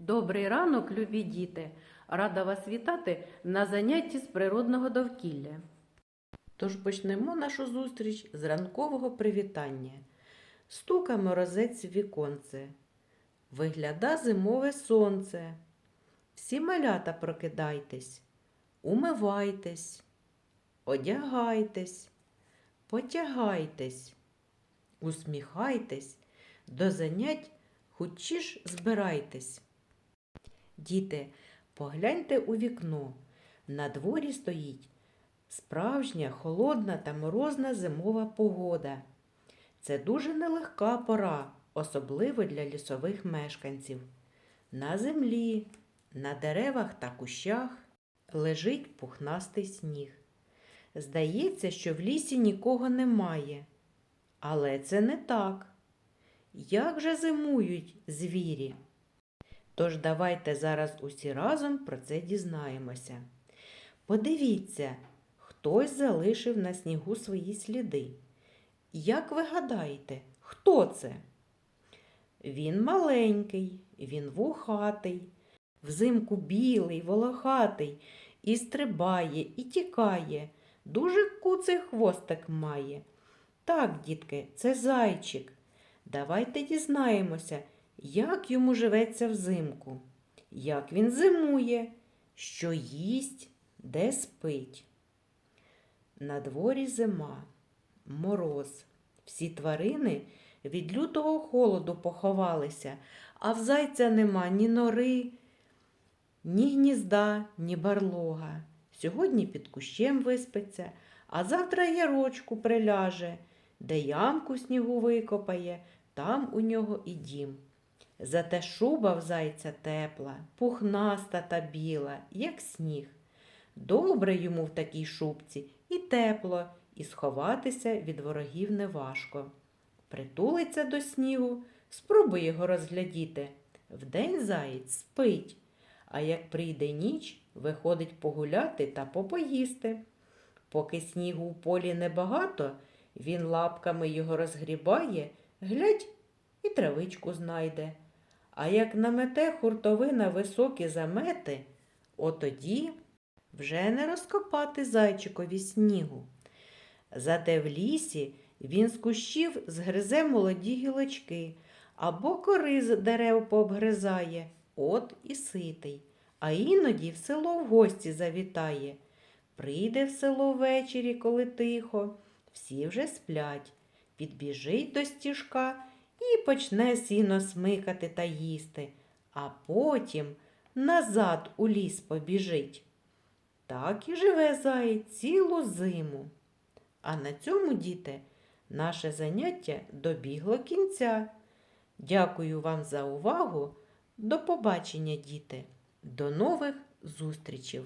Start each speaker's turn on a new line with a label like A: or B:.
A: Добрий ранок, любі діти! Рада вас вітати на занятті з природного довкілля. Тож почнемо нашу зустріч з ранкового привітання. Стука морозець в віконце. Вигляда зимове сонце. Всі малята прокидайтесь, умивайтесь, одягайтесь, потягайтесь, усміхайтесь, до занять хутчі збирайтесь. Діти, погляньте у вікно. На дворі стоїть справжня холодна та морозна зимова погода. Це дуже нелегка пора, особливо для лісових мешканців. На землі, на деревах та кущах лежить пухнастий сніг. Здається, що в лісі нікого немає. Але це не так. Як же зимують звірі? Тож давайте зараз усі разом про це дізнаємося. Подивіться, хтось залишив на снігу свої сліди. Як ви гадаєте, хто це? Він маленький, він вухатий, взимку білий, волохатий, і стрибає, і тікає, дуже куций хвостик має. Так, дітки, це зайчик. Давайте дізнаємося, як йому живеться взимку, як він зимує, що їсть, де спить. На дворі зима, мороз. Всі тварини від лютого холоду поховалися, а в зайця нема ні нори, ні гнізда, ні барлога. Сьогодні під кущем виспиться, а завтра ярочку приляже, де ямку снігу викопає, там у нього і дім. Зате шуба в зайця тепла, пухнаста та біла, як сніг. Добре йому в такій шубці і тепло, і сховатися від ворогів неважко. Притулиться до снігу, спробуй його розглядіти. Вдень заєць спить, а як прийде ніч, виходить погуляти та попоїсти. Поки снігу у полі небагато, він лапками його розгрібає, глядь і травичку знайде. А як намете хуртовина високі замети, отоді вже не розкопати зайчикові снігу. Зате в лісі він з кущів згризе молоді гілочки або кори з дерев пообгризає, от і ситий, а іноді в село в гості завітає. Прийде в село ввечері, коли тихо, всі вже сплять, підбіжить до стіжка і почне сіно смикати та їсти, а потім назад у ліс побіжить. Так і живе заєць цілу зиму. А на цьому, діти, наше заняття добігло кінця. Дякую вам за увагу. До побачення, діти. До нових зустрічей!